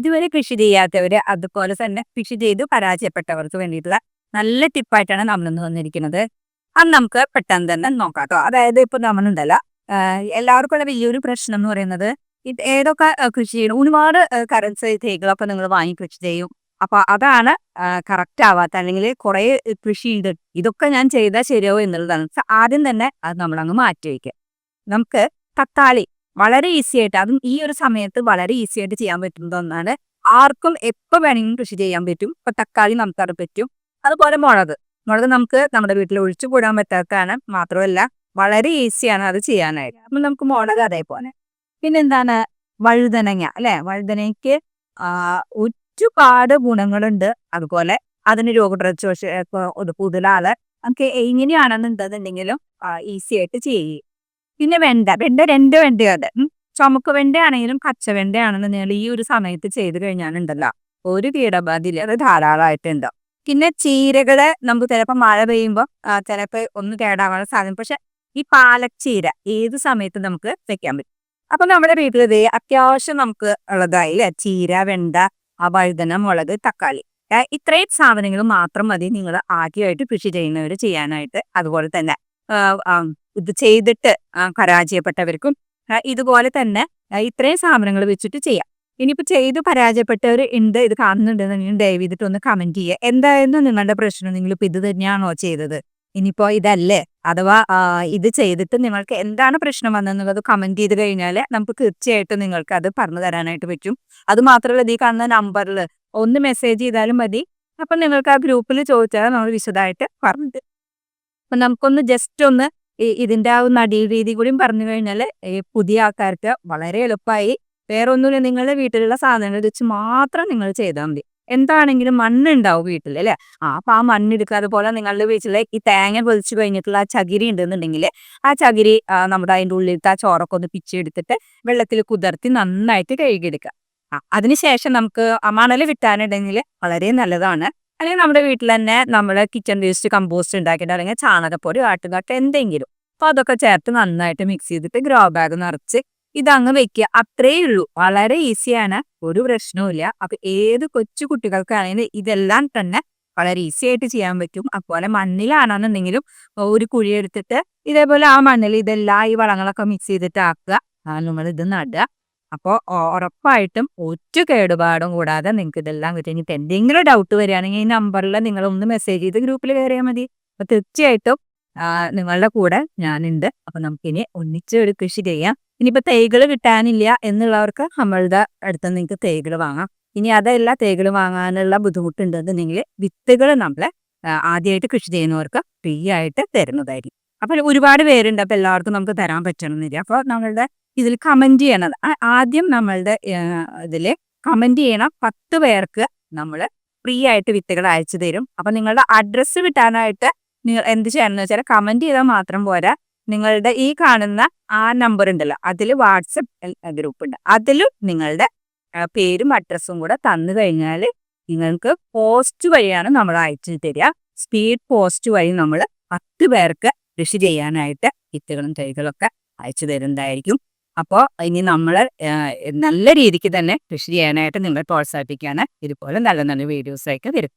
ഇതുവരെ കൃഷി ചെയ്യാത്തവര് അതുപോലെ തന്നെ കൃഷി ചെയ്ത് പരാജയപ്പെട്ടവർക്ക് വേണ്ടിയിട്ടുള്ള നല്ല ടിപ്പായിട്ടാണ് നമ്മളിന്ന് വന്നിരിക്കുന്നത് അത് നമുക്ക് പെട്ടെന്ന് തന്നെ നോക്കാം കേട്ടോ അതായത് ഇപ്പൊ നമ്മളുണ്ടല്ല എല്ലാവർക്കും ഉള്ള വലിയൊരു പ്രശ്നം എന്ന് പറയുന്നത് ഏതൊക്കെ കൃഷി ചെയ്യണം ഒരുപാട് കറൻസി തൈകളൊക്കെ നിങ്ങൾ വാങ്ങി കൃഷി ചെയ്യും. അപ്പൊ അതാണ് കറക്റ്റ് ആവാത്ത അല്ലെങ്കിൽ കുറെ കൃഷി ചെയ്ത് ഇതൊക്കെ ഞാൻ ചെയ്താൽ ശരിയാവും എന്നുള്ളതാണ്. ആദ്യം തന്നെ അത് നമ്മളങ്ങ് മാറ്റി വയ്ക്കുക. നമുക്ക് തക്കാളി വളരെ ഈസി ആയിട്ട് അതും ഈ ഒരു സമയത്ത് വളരെ ഈസി ആയിട്ട് ചെയ്യാൻ പറ്റുന്ന ഒന്നാണ്. ആർക്കും എപ്പോൾ വേണമെങ്കിലും കൃഷി ചെയ്യാൻ പറ്റും. ഇപ്പൊ തക്കാളി നമുക്കത് പറ്റും. അതുപോലെ മുളക്. മുളക് നമുക്ക് നമ്മുടെ വീട്ടിൽ ഒഴിച്ചു കൂടാൻ പറ്റാത്തതാണ്. മാത്രമല്ല വളരെ ഈസിയാണ് അത് ചെയ്യാനായിട്ട്. അപ്പൊ നമുക്ക് മുളക് അതേപോലെ. പിന്നെന്താണ്? വഴുതനങ്ങ അല്ലെ? വഴുതനയ്ക്ക് ഒരുപാട് ഗുണങ്ങളുണ്ട്. അതുപോലെ അതിന് രോഗപ്രതിരോധ കൂടുതലാണ് നമുക്ക് എങ്ങനെയാണെന്നുണ്ടെന്നുണ്ടെങ്കിലും ഈസി ആയിട്ട് ചെയ്യുക പിന്നെ വെണ്ട വെണ്ട രണ്ട് വെണ്ടയാണ്. ചുമക്ക് വെണ്ടയാണെങ്കിലും പച്ച വെണ്ടയാണെന്നുണ്ടെങ്കിൽ ഈ ഒരു സമയത്ത് ചെയ്ത് കഴിഞ്ഞാലുണ്ടല്ലോ. ഒരു കീടബാധയില്ല അത് ധാരാളമായിട്ടുണ്ട്. പിന്നെ ചീരകൾ നമുക്ക് ചിലപ്പോൾ മഴ പെയ്യുമ്പോൾ ചിലപ്പോൾ ഒന്ന് കേടാവാൻ സാധ്യത. പക്ഷെ ഈ പാലച്ചീര ഏത് സമയത്ത് നമുക്ക് വെക്കാൻ പറ്റും. അപ്പൊ നമ്മുടെ വീട്ടിൽ ഇത് അത്യാവശ്യം നമുക്ക് ഉള്ളതായി ചീര വെണ്ട ആ വഴുതന മുളക് തക്കാളി. ഇത്രയും സാധനങ്ങൾ മാത്രം മതി നിങ്ങൾ ആദ്യമായിട്ട് കൃഷി ചെയ്യുന്നവർ ചെയ്യാനായിട്ട് അതുപോലെ തന്നെ. ഇത് ചെയ്തിട്ട് പരാജയപ്പെട്ടവർക്കും ഇതുപോലെ തന്നെ ഇത്രയും സാധനങ്ങൾ വെച്ചിട്ട് ചെയ്യാം. ഇനിയിപ്പോ ചെയ്ത് പരാജയപ്പെട്ടവർ ഉണ്ട് ഇത് കാണുന്നുണ്ടെന്നുണ്ടെങ്കിൽ ദയവ് ചെയ്തിട്ട് ഒന്ന് കമന്റ് ചെയ്യുക. എന്തായിരുന്നു നിങ്ങളുടെ പ്രശ്നം? നിങ്ങളിപ്പോ ഇത് തന്നെയാണോ ചെയ്തത്? ഇനിയിപ്പോ ഇതല്ലേ? അഥവാ ഇത് ചെയ്തിട്ട് നിങ്ങൾക്ക് എന്താണ് പ്രശ്നം വന്നെന്നുള്ളത് കമന്റ് ചെയ്ത് കഴിഞ്ഞാൽ നമുക്ക് തീർച്ചയായിട്ടും നിങ്ങൾക്ക് അത് പറഞ്ഞു തരാനായിട്ട് പറ്റും. അത് മാത്രമല്ല ഈ കാണുന്ന നമ്പറിൽ ഒന്ന് മെസ്സേജ് ചെയ്താലും മതി. അപ്പം നിങ്ങൾക്ക് ആ ഗ്രൂപ്പിൽ ചോദിച്ചാൽ നമ്മൾ വിശദമായിട്ട് പറഞ്ഞിട്ട് അപ്പം നമുക്കൊന്ന് ജസ്റ്റ് ഒന്ന് ഈ- ഇതിന്റെ ആ നടി രീതി കൂടിയും പറഞ്ഞു കഴിഞ്ഞാൽ പുതിയ ആൾക്കാർക്ക് വളരെ എളുപ്പമായി വേറെ ഒന്നുമില്ല നിങ്ങളുടെ വീട്ടിലുള്ള സാധനങ്ങൾ വെച്ച് മാത്രം നിങ്ങൾ ചെയ്താൽ മതി. എന്താണെങ്കിലും മണ്ണുണ്ടാവും വീട്ടിൽ അല്ലേ? ആ അപ്പൊ ആ മണ്ണെടുക്കുക അതുപോലെ നിങ്ങളുടെ വീട്ടിലെ ഈ തേങ്ങ പൊതിച്ചു കഴിഞ്ഞിട്ടുള്ള ആ ചകിരി ഉണ്ടെന്നുണ്ടെങ്കിൽ ആ ചകിരി നമ്മുടെ അതിന്റെ ഉള്ളിലത്തെ ആ ചോറൊക്കെ ഒന്ന് പിച്ചെടുത്തിട്ട് വെള്ളത്തിൽ കുതിർത്തി നന്നായിട്ട് കഴുകിയെടുക്കുക. അതിനുശേഷം നമുക്ക് മണൽ കിട്ടാനുണ്ടെങ്കിൽ വളരെ നല്ലതാണ്. അല്ലെങ്കിൽ നമ്മുടെ വീട്ടിൽ തന്നെ നമ്മൾ കിച്ചൺ വേസ്റ്റ് കമ്പോസ്റ്റ് ഉണ്ടാക്കിയിട്ട് അല്ലെങ്കിൽ ചാണകപ്പൊടി ആട്ടുകാട്ട് എന്തെങ്കിലും. അപ്പൊ അതൊക്കെ ചേർത്ത് നന്നായിട്ട് മിക്സ് ചെയ്തിട്ട് ഗ്രോ ബാഗ് നിറച്ച് ഇതങ്ങ് വെക്കുക. അത്രേ ഉള്ളൂ. വളരെ ഈസിയാണ് ഒരു പ്രശ്നവുമില്ല അപ്പൊ ഏത് കൊച്ചു കുട്ടികൾക്കാണെങ്കിലും ഇതെല്ലാം തന്നെ വളരെ ഈസി ആയിട്ട് ചെയ്യാൻ പറ്റും. അതുപോലെ മണ്ണിലാണെന്നുണ്ടെങ്കിലും ഒരു കുഴി എടുത്തിട്ട് ഇതേപോലെ ആ മണ്ണിൽ ഇതെല്ലാം ഈ വളങ്ങളൊക്കെ മിക്സ് ചെയ്തിട്ട് ആക്കുക. നമ്മൾ ഇത് നടുക. അപ്പോൾ ഉറപ്പായിട്ടും ഒറ്റ കേടുപാടും കൂടാതെ നിങ്ങൾക്ക് ഇതെല്ലാം കിട്ടും. ഇനിയിപ്പോൾ എന്തെങ്കിലും ഡൗട്ട് വരികയാണെങ്കിൽ ഈ നമ്പറിൽ നിങ്ങൾ ഒന്ന് മെസ്സേജ് ചെയ്ത് ഗ്രൂപ്പിൽ കയറിയാൽ മതി. അപ്പോൾ തീർച്ചയായിട്ടും നിങ്ങളുടെ കൂടെ ഞാനുണ്ട്. അപ്പോൾ നമുക്കിനി ഒന്നിച്ച് ഒരു കൃഷി ചെയ്യാം. ഇനിയിപ്പോൾ തൈകൾ കിട്ടാനില്ല എന്നുള്ളവർക്ക് നമ്മളുടെ അടുത്ത് നിങ്ങൾക്ക് തൈകൾ വാങ്ങാം. ഇനി അതല്ല തൈകൾ വാങ്ങാനുള്ള ബുദ്ധിമുട്ടുണ്ടെന്നുണ്ടെങ്കിൽ വിത്തുകൾ നമ്മൾ ആദ്യമായിട്ട് കൃഷി ചെയ്യുന്നവർക്ക് ഫ്രീ ആയിട്ട് തരുന്നതായിരിക്കും. അപ്പോൾ ഒരുപാട് പേരുണ്ട്. അപ്പോൾ എല്ലാവർക്കും നമുക്ക് തരാൻ പറ്റണമെന്നില്ല. അപ്പോൾ നമ്മളുടെ ഇതിൽ കമന്റ് ചെയ്യണത് ആദ്യം നമ്മളുടെ ഇതിൽ കമന്റ് ചെയ്യണ. പത്ത് പേർക്ക് നമ്മൾ ഫ്രീ ആയിട്ട് വിത്തുകൾ അയച്ചു തരും. അപ്പം നിങ്ങളുടെ അഡ്രസ്സ് വിട്ടാനായിട്ട് നിങ്ങൾ എന്ത് ചെയ്യണം എന്ന് വെച്ചാൽ കമന്റ് ചെയ്താൽ മാത്രം പോരാ. നിങ്ങളുടെ ഈ കാണുന്ന ആ നമ്പർ ഉണ്ടല്ലോ അതിൽ വാട്സപ്പ് ഗ്രൂപ്പ് ഉണ്ട്. അതിലും നിങ്ങളുടെ പേരും അഡ്രസ്സും കൂടെ തന്നു കഴിഞ്ഞാൽ നിങ്ങൾക്ക് പോസ്റ്റ് വഴിയാണ് നമ്മൾ അയച്ചു തരിക. സ്പീഡ് പോസ്റ്റ് വഴി നമ്മൾ പത്ത് പേർക്ക് കൃഷി ചെയ്യാനായിട്ട് വിത്തുകളും തൈകളൊക്കെ അയച്ചു തരുന്നതായിരിക്കും. അപ്പോൾ ഇനി നമ്മൾ നല്ല രീതിക്ക് തന്നെ കൃഷി ചെയ്യാനായിട്ട് നിങ്ങളെ പ്രോത്സാഹിപ്പിക്കുകയാണ്. ഇതുപോലെ നല്ല നല്ല വീഡിയോസ് ആയിട്ട് വരും.